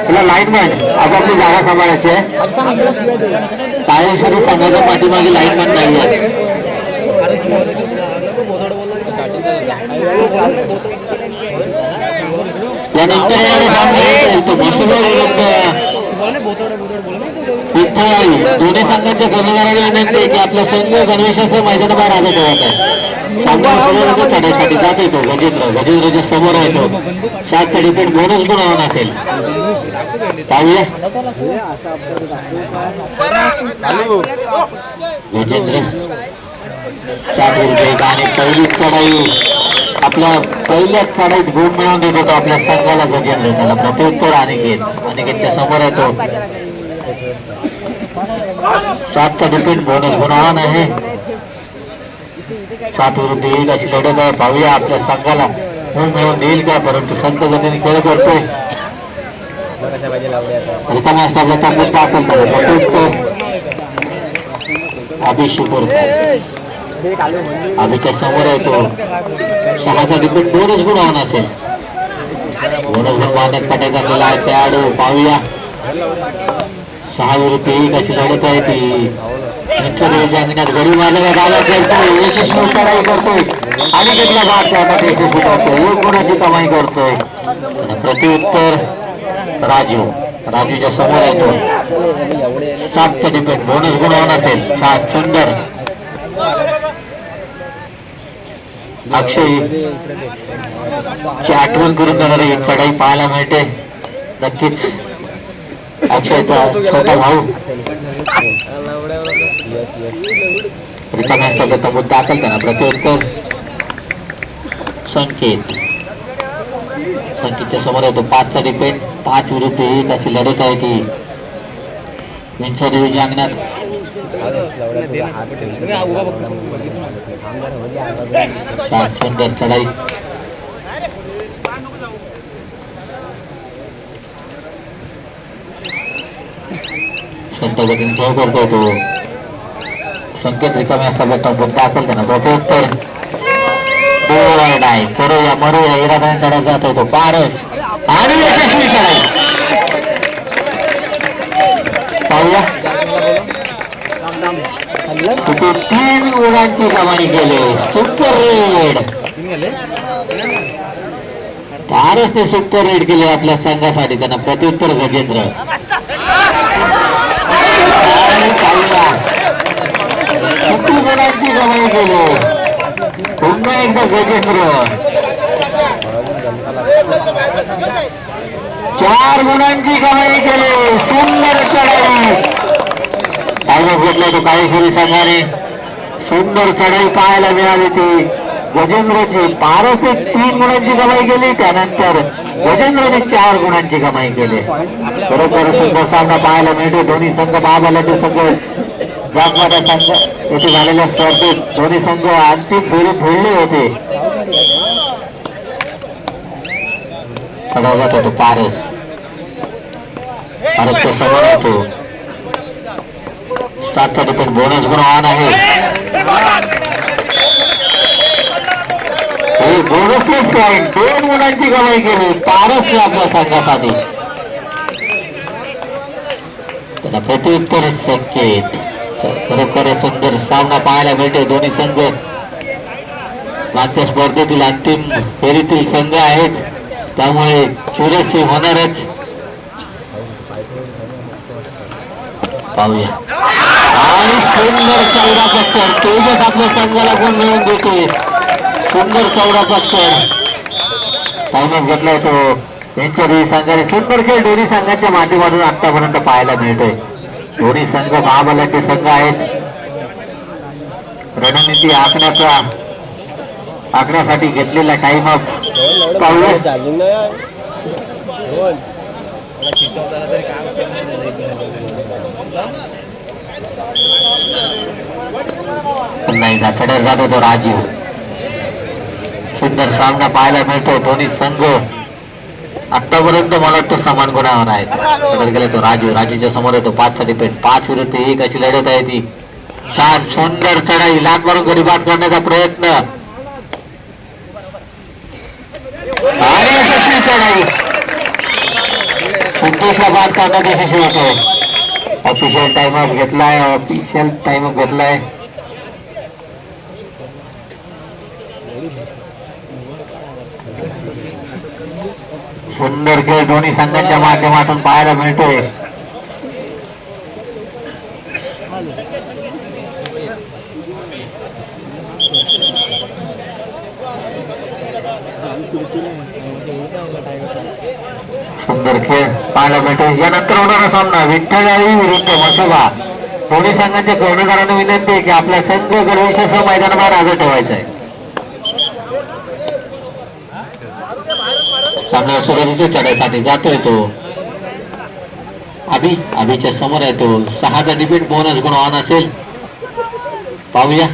तुला line man आपापली जागा सांभाळायची आहे काळेश्वरी संघाच्या पाठीमागे लाईन मॅन नाही आहे या निमित्ताने दोन्ही संघांच्या कर्णधाराने विनंती आहे की आपला संघ गणवेशासह मैदानाबाहेर आला ठेवत आहे. सामना सुरू जात येतो गजेंद्र गजेंद्रच्या समोर येतो सात चढीपेठ बोनस गुणवान असेल. पाहूया. गजेंद्र. सात रुपये आणि पहिली चढाई. आपल्या पहिल्या चढाईत गुण मिळवून देत होतो आपल्या संघाला गजेंद्र. त्याला प्रत्युत्तर अनिकेत अनिकेतच्या समोर येतो. सातचा डिपेंड बोनस गुणवान आहे सात विरुद्ध येईल अशी लढत आहे पाहूया आपल्या संघाला गुण मिळवून देईल का परंतु संत गतीने खेळ करतोय रिकाम्या असताना तो मुद्दा असेल तर प्रत्युत्तर अभिषेक अभिच्या समोर येतो सहाचा डिपेंड दोनच गुण होऊन असेल दोनच गुण वाहण्यात पटायचा झालेला आहे खेळाडू पाहूया सहा विरुद्ध एक अशी लढत आहे ती? निश्चित अंगणात गडी मारलेला दावा करतोय यशस्वी चढाई करतोय. आणि घेतला भाग त्यात यशस्वी करतोय. एक गुणाची कमाई करतोय? आणि प्रत्युत्तर राजू. राजूच्या समोर येतो सातचा डिपेंड बोनस गुणवान असेल. छान सुंदर. अक्षय. ची आठवण करून देणारी चढाई पाहायला मिळते. नक्कीच. अक्षयचा छोटा भाऊ. मुद्दा दाखल त्यांना प्रत्युत्तर. संकेत. संकेतच्या समोर येतो पाचचा डिपेंड पाच विरुद्ध एक अशी लढत आहे ती. विंचर देवीच्या अंगणात सुंदर चढाई संत गतीने खेळ करतोय तो. संकेत रिकामी असतात तो मुद्दा असेल त्यांना प्रत्युत्तर नाही. करूया मरूया. इरादाने चढत जातो तो. पारस. आणि यशस्वी चढाई पाहूया. तिथे तीन गुणांची कमाई केली. Super raid. पारसने सुपर रेड केले आपल्या संघासाठी. त्यांना प्रत्युत्तर गजेंद्र. आणि पाहूया किती गुणांची कमाई केली पुन्हा एकदा गजेंद्र चार गुणांची कमाई केली. सुंदर चढाई. काय घेतला तो काळेश्वरी संघाने. सुंदर चढाई पाहायला मिळाली ती. गजेंद्रची पारस ते तीन गुणांची कमाई केली त्यानंतर गजेंद्रने चार गुणांची कमाई केली. बरोबर सुंदर सामना पाहायला मिळतो दोन्ही संघ महाबलाचे संघ जागवाडा संघ येथे झालेल्या स्पर्धेत दोन्ही संघ अंतिम फेरी भिडले होते. चढाव जात होतो पारस. पारसच्या समोर येतो सातसाठी पण बोनस गुण ऑन आहे हे बोनस पॉईंट दोन मुलांची कमाई केली पारसने आपल्या संघासाठी त्याला प्रत्युत्तर संकेत खरोखर सुंदर सामना पाहायला मिळतो दोन्ही संघ मागच्या स्पर्धेतील अंतिम फेरीतील संघ आहेत त्यामुळे चुरशी होणारच पाहूया. आणि सुंदर चौदा पत्तर तेजस आपल्या संघाला कोण मिळवून देतोय. सुंदर चौदा खेळ टाइमच घेतलाय तो. त्यांच्या दोन्ही संघाने सुंदर खेळ दोन्ही संघांच्या माध्यमातून आतापर्यंत पाहायला मिळतोय. दोन्ही संघ महाबलाचे संघ आहेत. रणनीती आखण्याचा आखण्यासाठी घेतलेला टाइम अप पाहूया. नाही जात जातो तो राजीव. सुंदर सामना पाहायला मिळतो. दोन्ही संघ आतापर्यंत मला वाटतं समान गुणावर आहे गेला तो राजू राजूच्या समोर येतो. पाच साठी पेट पाच विरुद्ध एक अशी लढत आहे ती. छान सुंदर चढाई. लाट मारून गरीबात करण्याचा प्रयत्न. आणि यशस्वी चढाई. संतोषला बाद करण्यात यशस्वी होतो. ऑफिशियल टाइम अप घेतलाय. ऑफिशियल टाइम अप घेतलाय. सुंदर खेळ दोन्ही संघांच्या माध्यमातून पाहायला मिळतोय. सुंदर खेळ पाहायला मिळतोय. यानंतर होणारा सामना विठ्ठलवाडी विरुद्ध मसोबा. दोन्ही संघांच्या कर्णकारांना विनंती आहे की आपला संघ गणवेशासह मैदानाबाहेर हजर ठेवायचा आहे सामना सुरुवात चढायसाठी जातोय तो. अभि अभिच्या समोर आहे तो. सहाचा डिबेट बोनस गुण ऑन असेल. पाहूया.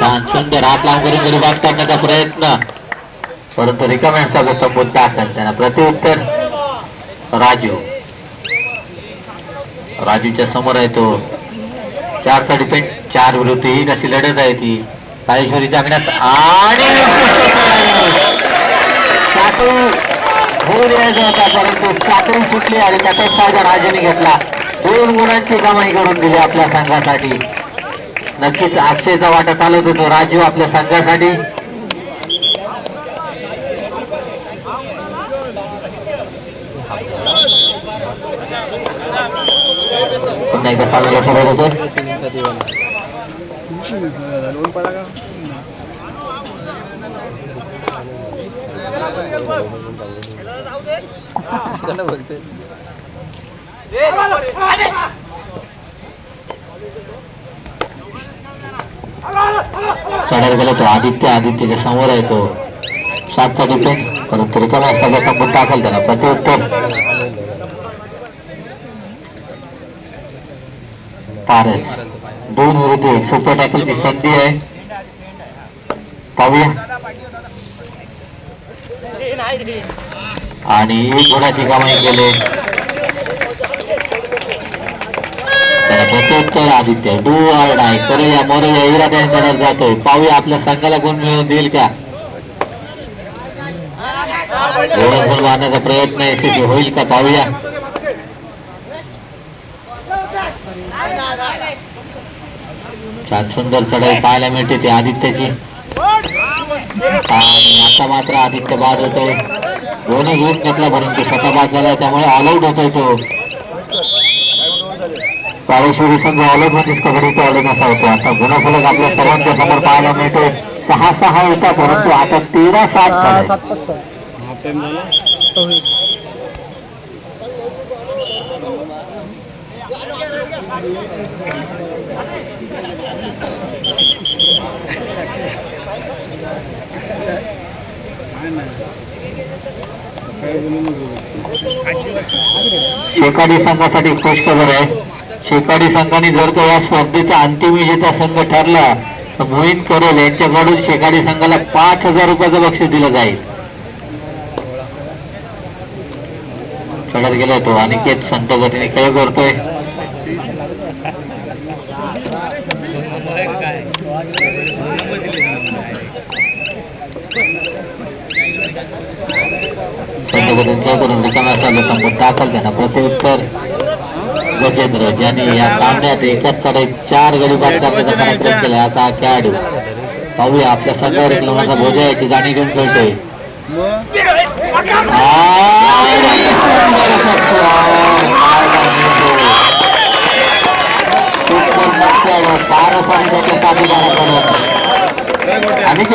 छान सुंदर हात लांब करून गरीबात करण्याचा प्रयत्न. परंतु रिकाम्यांचा तंबूत दाखल त्यांना प्रत्युत्तर राजू. राजूच्या समोर आहे तो. चारचा डिपेंड चार विरुद्ध एक अशी लढत आहे ती. काळेश्वरी अंगणात आणि साखळी होऊ द्यायचा होता परंतु साखळी सुटली आणि त्याचाच फायदा राजाने घेतला. दोन गुणांची कमाई करून दिली आपल्या संघासाठी. नक्कीच अक्षयचा वाटा चालवत होतो राजीव आपल्या संघासाठी. नाही का सांगायला सुरुवात होतो. चढायला गेला तो आदित्य आदित्यच्या समोर आहे तो. सातचा डिपेंड परंतु रिकाम्या असताना तंबूत टाकल त्याला. प्रत्युत्तर. पारस. दोन विरुद्ध एक सुपर संधी आहे पाहूया आणि एक गुणाची कमाई केले. प्रत्युत्तर आदित्य डू आर डाय करूया मरूया इराद्यांकडे जातोय. पाहूया आपल्या संघाला गुण मिळवून देईल का? ओळख मारण्याचा प्रयत्न यशस्वी होईल का पाहूया छान सुंदर चढाई पाहायला मिळते ती आदित्यची. आणि आता मात्र आदित्य बाद होतोय. दोन्ही गुण घेतला परंतु स्वतः बाद झाला त्यामुळे ऑल आउट होतोय तो. काळेश्वरी संघ ऑल आउट मध्येच कबड्डी तो ऑल असा होतो. आता गुणफलक आपल्या सर्वांच्या समोर पाहायला मिळतोय. सहा सहा होता परंतु आता तेरा सात झालाय. सात झाला तो होईल काय नाही काय बोलू नको शेकाडी संघासाठी खुश खबर आहे. शेकाडी संघाने जर का या स्पर्धेचा अंतिम विजेता संघ ठरला तर मोहित करोल यांच्याकडून शेकाडी संघाला पाच हजार रुपयाचं बक्षीस दिलं जाईल. चढत गेला तो अनिकेत संत गतीने खेळ करतोय. प्रत्युत्तर गजेंद्र ज्यांनी या चार गडी बाद करण्याचा कार्यक्रम केला असा खेळाडू पाहूया आपल्या एक लोणाचा बोजा याची जाणीव घेऊन खेळतोय मग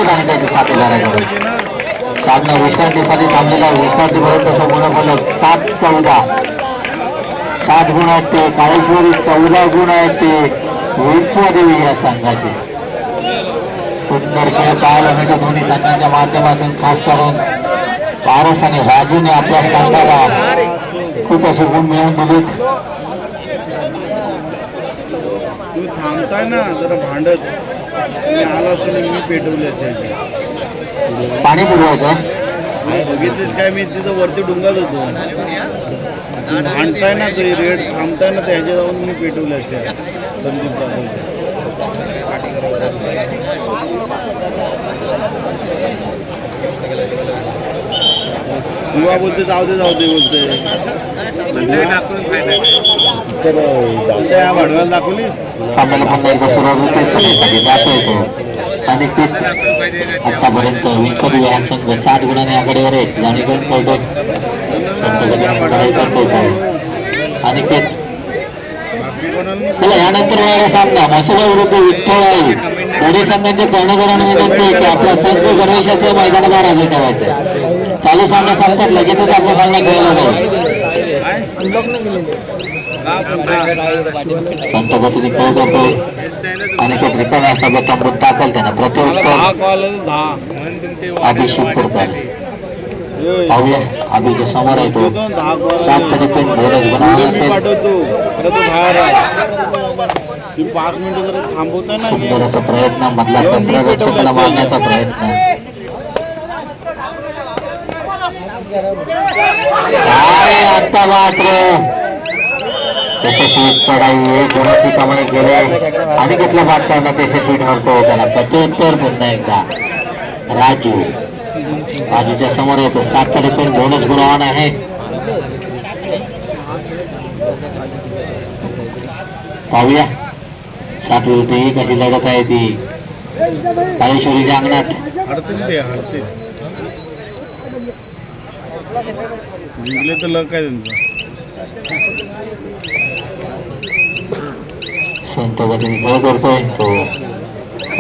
आणि त्याच्या साथीदाराकडून अनिकेत सामना ना सामना विश्रांतीसाठी थांबलेला विश्रांतीपर्यंत गुणफलक सात चौदा. सात गुण आहेत ते. काळेश्वरी चौदा गुण आहेत ते. विंचवा देवी या संघाचे. सुंदर खेळ पाहायला मिळतो दोन्ही संघांच्या माध्यमातून खास करून पारस आणि राजूने आपल्या संघाला खूप असे गुण मिळवून दिलेत. थांबताय ना जरा भांडत. मी असेल मी पेटवले असेल. पाणी पुरवायचं बघितलीस काय मी तिथं वरती डुंगात होतो. आणताय ना ते रेड थांबताय ना त्याच्या जाऊन मी पेटवले असे. संदीप जाधव सुवा बोलते जाऊ दे जाऊ दे बोलते त्या भांडव्याला दाखवलीस? तो आणि ते आतापर्यंत विंचोली हा संघ सात गुणांनी आघाडीवर आहे जाणी करून पळतोय संत गतीने चढाई करतो तो आणि ते चला यानंतर होणारा सामना. मसुबा विरुद्ध विठ्ठल दोन्ही संघांचे कर्णधाराने विनंती आहे की आपला संघ गणवेशासह मैदानावर हजर ठेवायचा चालू सामना संपत लगेचच आपला सामना खेळला जाईल. संत गतीने खेळ करतो आणि ते रिकाम्या सोबत थांबून टाकल त्यांना. मला दहा प्रत्युत्तर कॉल आले दहा. अभिषेक कुरकर ए, पाहूया. अभिच्या समोर आहे तो. येतो ना दहा कॉल सात तरी पण बोनस बनवणार व्हिडिओ मी असेल. पाठवतो. अरे तू बाहेर आहे ती पाच मिनिटं जरा थांबवताय ना सुंदर असा प्रयत्न मधला तंत्ररक्षकाला मारण्याचा प्रयत्न. काय आता मात्र? यशस्वी चढाई गुणाची कमाई केली. आणि घेतला बाद करण्यात स्वीट म्हणतो त्याला प्रत्युत्तर पुन्हा एकदा. राजू. राजूच्या समोर येतो. सात तरी पण बोनस गुणवान आहे पाहूया. सात विरुद्ध ही कशी लढत आहे ती. काळेश्वरीच्या अंगणात. काय त्यांचं. संत गतीने खेळ करतोय तो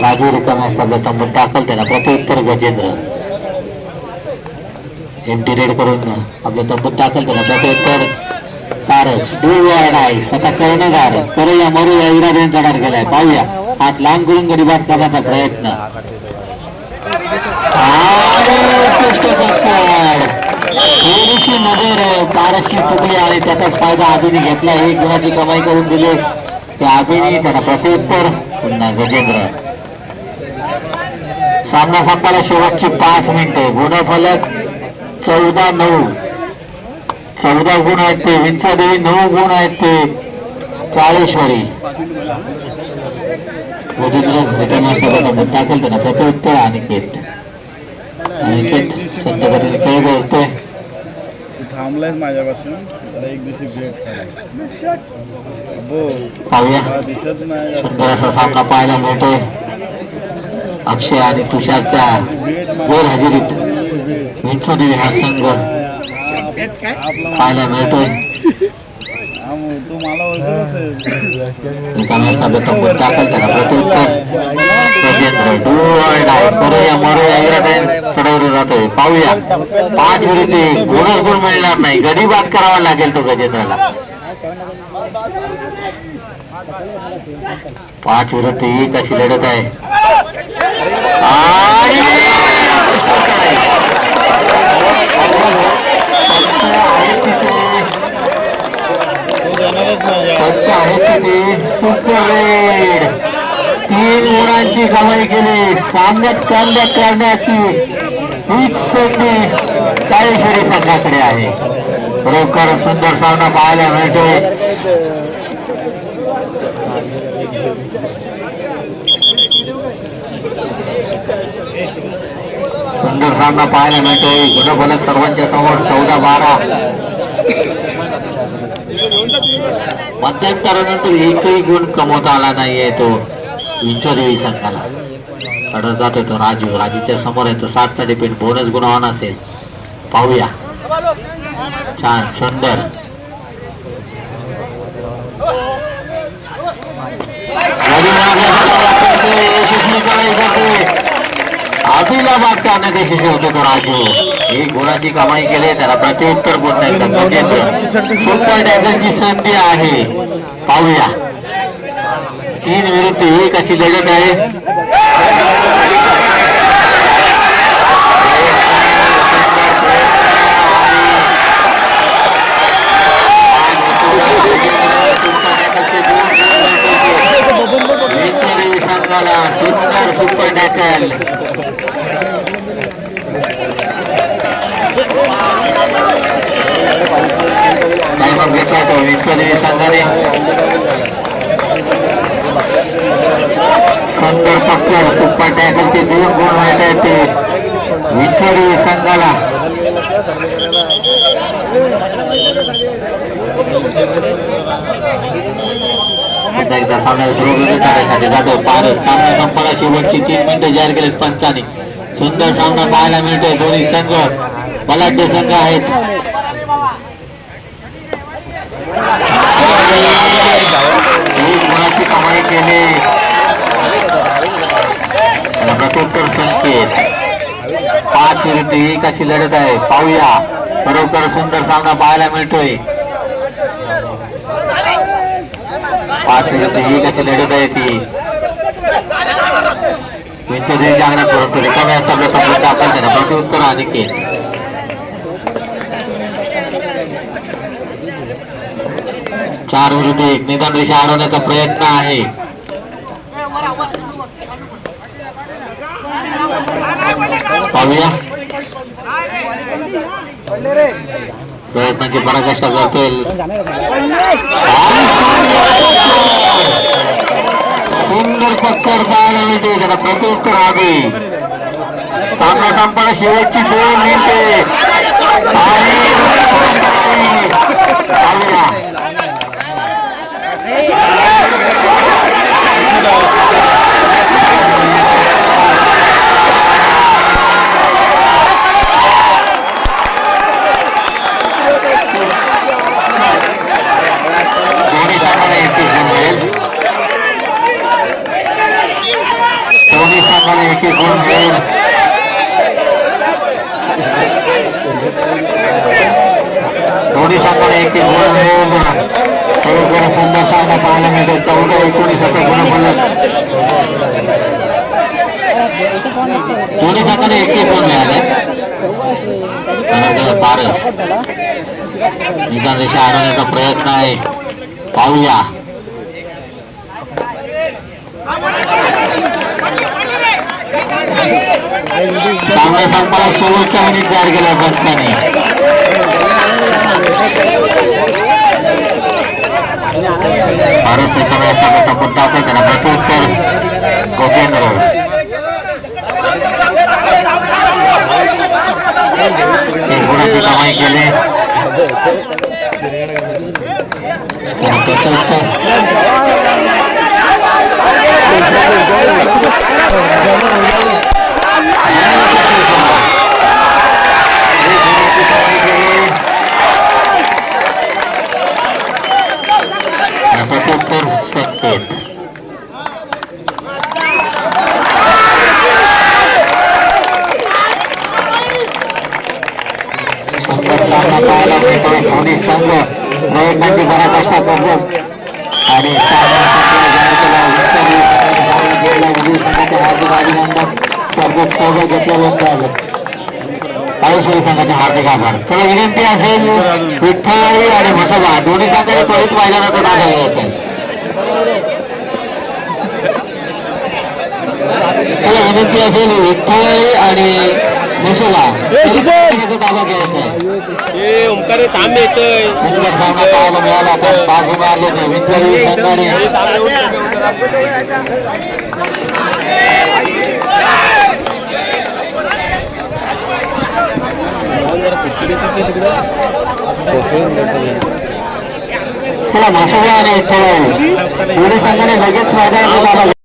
राजू रिकाम्या असताना तंबूत टाकल त्याला प्रत्युत्तर गजेंद्र एमटी रेड करून आपलं तंबूत टाकल त्याला प्रत्युत्तर. पारस डू डुवाड आहे स्वतः कर्णधार करूया मरूया इरादेन चढार केलाय पाहूया. हात लांब करून गरीबात करण्याचा प्रयत्न. थोडीशी नजर पारसची चुकली आणि त्याचाच फायदा आधीने घेतला एक गुणाची कमाई करून दिली. त्या आधीने त्याला प्रत्युत्तर पुन्हा गजेंद्र. सामना संपायला शेवटची पाच मिनिटे. गुणफलक चौदा नऊ. चौदा गुण आहेत ते. विंचादेवी नऊ गुण आहेत ते. काळेश्वरी. गजेंद्र घटनासोबत टाकेल त्यांना प्रत्युत्तर अनिकेत अनिकेत संत खेळ करतोय तू माझ्यापासून? मला एक दिवशी भेट सामना पाहायला मिळतोय. अक्षय आणि तुषारच्या भेट गोर हजेरीत. विंचोदेवी हा संघ. पाहायला मिळतोय. आहे जातोय पाहूया पाच विरुद्ध एक गुण मिळणार नाही गडी बाद करावा लागेल तो गजेंद्रला पाच विरुद्ध एक अशी लढत आहे? आणि पंच तिथे सुपर रेड तीन गुणांची कमाई केली. सामन्यात कमबॅक करण्याची हीच संधी काळेश्वरी संघाकडे आहे. खरोखर सुंदर सामना पाहायला मिळतोय. सुंदर सामना पाहायला मिळतोय. गुणफलक सर्वांच्या समोर चौदा बारा. मध्यंतरानंतर एकही गुण कमवता आला नाहीये तो. इंचोदेवी संघाला. चढत जातो तो राजू राजूच्या समोर आहे तो. सातचा डिपेंड बोनस गुणवान असेल. पाहूया. छान. सुंदर. बाद करण्यात यशस्वी होते तो राजू? ही गुणाची कमाई केली त्याला प्रत्युत्तर पुन्हा एकदा सुपर टॅकलची संधी आहे. पाहूया. तीन विरुद्ध एक अशी लढत आहे? विक्टरी संघाला सुंदर सुपर टॅकल टाइम घेतला तो विक्टरी संघाने सुंदर पक्कर सुपर टॅकलचे दोन गुण मिळत आहेत ते. विचारी संघाला Thank you. पुन्हा एकदा सामना करण्यासाठी जातो. पारस सामना संपाला. शेवटची तीन मिनिटं जाहीर केले पंचाने. सुंदर सामना पाहायला मिळतोय. दोन्ही संघ बलाढ्य संघ आहेत. गुणाची कमाई केली. प्रत्युत्तर संकेत पाच विरुद्ध एक अशी लढत आहे? पाहूया. खरोखर सुंदर सामना पाहायला मिळतोय. पाच विरुद्ध ही कसं लढत आहे ती? विंचोदी जागरण परंतु रिकाम्या असताना समोर चार विरुद्ध एक. निदान रेषा अडवण्याचा प्रयत्न आहे. पाहूया. प्रयत्नाची पराकाष्ठा करतोय सुंदर पत्कर पाहायला मिळते त्याला प्रत्युत्तर हवे सामना संपायला शेवटची दोन मिनिटे आणि पाहूया. दोन्ही संघाला एक एक गुण मिळेल दोन्ही संघाला एक एक गुण मिळेल दोन्ही संघाला एक एक गुण मिळेल खरोखर सुंदर सामना पाहायला मिळतो चौदा एकोणीस असं गुण फलक दोन्ही संघाला एक एक गुण मिळाले खरोखर पारस निदान रेषा अडवण्याचा प्रयत्न आहे पाहूया सामना संपाला शेवटच्या मिनिट जाहीर केला बसताने भारत सरकार संघाचा मुद्दा होता त्याला प्रत्युत्तर गोगेंद्र एक गुणाची कमाई केली त्याला प्रत्युत्तर संघाने त्वरित मैदानाचा दाखल घ्यायचा आहे. चला विनंती असेल विठ्ठल आणि मैदानाचा ताबा घ्यायचा. सामना पाहायला मिळाला बाजू मारले विठ्ठल संघाने आणि विठ्ठल दोन्ही संघाने लगेच माझ्या